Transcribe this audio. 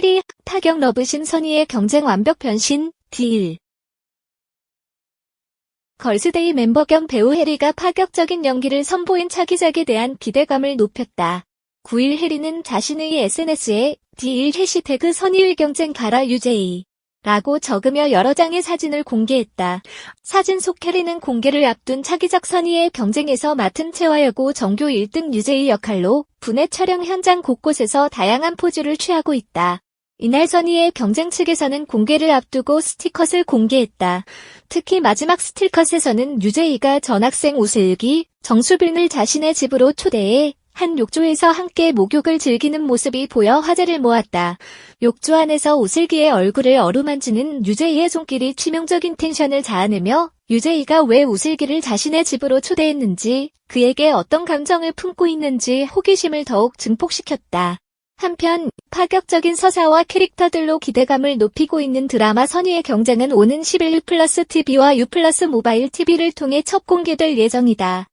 해리, 타격 러브신 선의의 경쟁 완벽 변신, D1. 걸스데이 멤버 겸 배우 해리가 파격적인 연기를 선보인 차기작에 대한 기대감을 높였다. 9일 해리는 자신의 SNS에 D1 해시태그 선의의 경쟁 가라 유제이 라고 적으며 여러 장의 사진을 공개했다. 사진 속 해리는 공개를 앞둔 차기작 선의의 경쟁에서 맡은 채화여고 전교 1등 유제이 역할로 분해 촬영 현장 곳곳에서 다양한 포즈를 취하고 있다. 이날 선의의 경쟁 측에서는 공개를 앞두고 스티컷을 공개했다. 특히 마지막 스틸컷에서는 유재이가 전학생 오슬기, 정수빈을 자신의 집으로 초대해 한 욕조에서 함께 목욕을 즐기는 모습이 보여 화제를 모았다. 욕조 안에서 오슬기의 얼굴을 어루만지는 유재이의 손길이 치명적인 텐션을 자아내며 유재이가 왜 오슬기를 자신의 집으로 초대했는지 그에게 어떤 감정을 품고 있는지 호기심을 더욱 증폭시켰다. 한편 파격적인 서사와 캐릭터들로 기대감을 높이고 있는 드라마 선의의 경쟁은 오는 11일 플러스 TV와 U 플러스 모바일 TV를 통해 첫 공개될 예정이다.